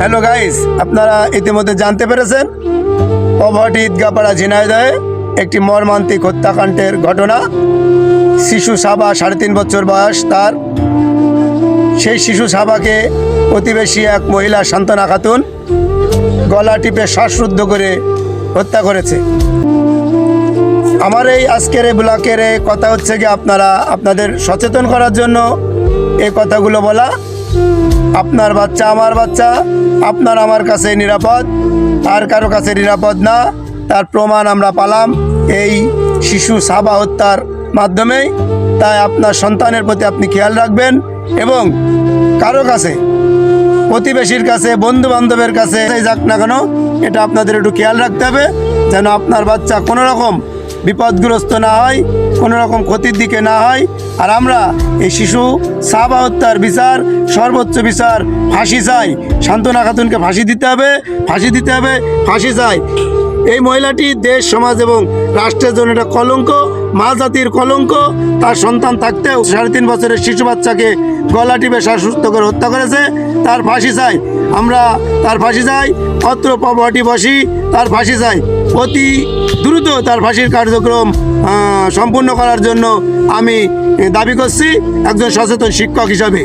Hello guys আপনারা ইতিমধ্যে জানতে পেরেছেন পভাটি ঈদগাপাড়া ঝিনাইদহে একটি মর্মান্তিক হত্যাকাণ্ডের ঘটনা। শিশু সাবা সাড়ে তিন বছর বয়স তার। সেই শিশু সাবাকে প্রতিবেশী এক মহিলা সান্ত্বনা খাতুন গলা টিপে শ্বাসরুদ্ধ করে হত্যা করেছে। আমার এই আজকের এই ব্লকের কথা হচ্ছে কি আপনারা আপনাদের সচেতন করার জন্য এই কথাগুলো বলা। আপনার বাচ্চা আমার বাচ্চা, আপনার আমার কাছে নিরাপদ, আর কারও কাছে নিরাপদ না, তার প্রমাণ আমরা পালাম এই শিশু সাবা হত্যার মাধ্যমেই। তাই আপনার সন্তানের প্রতি আপনি খেয়াল রাখবেন এবং কারও কাছে, প্রতিবেশীর কাছে বন্ধু বান্ধবের কাছে যাক না কেন, এটা আপনাদের একটু খেয়াল রাখতে হবে, যেন আপনার বাচ্চা কোনো রকম বিপদগ্রস্ত না হয় কোনো রকম ক্ষতির দিকে না হয়। আর আমরা এই শিশু সাবা হত্যার বিচার, সর্বোচ্চ বিচার, ফাঁসি চাই। শান্তনা খাতুনকে ফাঁসি দিতে হবে, ফাঁসি দিতে হবে, ফাঁসি চাই। এই মহিলাটি দেশ, সমাজ এবং রাষ্ট্রের জন্য একটা কলঙ্ক মা জাতির কলঙ্ক। তার সন্তান থাকতেও সাড়ে তিন বছরের শিশু বাচ্চাকে গলা টিপে শ্বাসরুদ্ধ করে হত্যা করেছে। তার ফাঁসি চাই। আমরা তার ফাঁসি চাই। অত্র পবটি বসি, তার ফাঁসি চাই। অতি দ্রুত তার ফাঁসির কার্যক্রম সম্পূর্ণ করার জন্য আমি দাবি করছি একজন সচেতন শিক্ষক হিসাবে।